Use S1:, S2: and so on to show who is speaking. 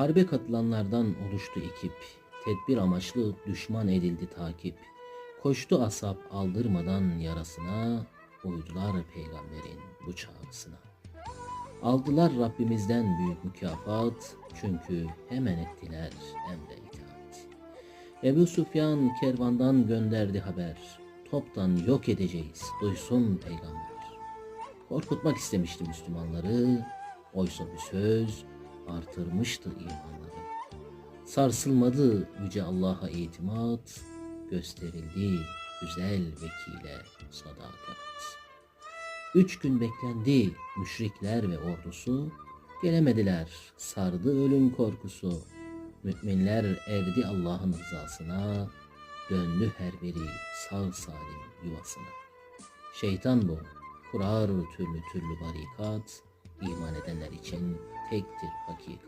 S1: Harbe katılanlardan oluştu ekip. Tedbir amaçlı düşman edildi takip. Koştu asap aldırmadan yarasına, uydular peygamberin bu çağrısına. Aldılar Rabbimizden büyük mükafat, çünkü hemen ettiler emre itaat. Ebu Süfyan kervandan gönderdi haber, toptan yok edeceğiz, duysun peygamber. Korkutmak istemişti Müslümanları, oysa bu söz artırmıştı imanları. Sarsılmadı yüce Allah'a itimat, gösterildi güzel vekile sadakat. Üç gün beklendi müşrikler ve ordusu, gelemediler sardı ölüm korkusu. Müminler erdi Allah'ın rızasına, döndü her biri sağ salim yuvasına. Şeytan bu, kurar türlü türlü barikat, iman edenler için tektir hakikat.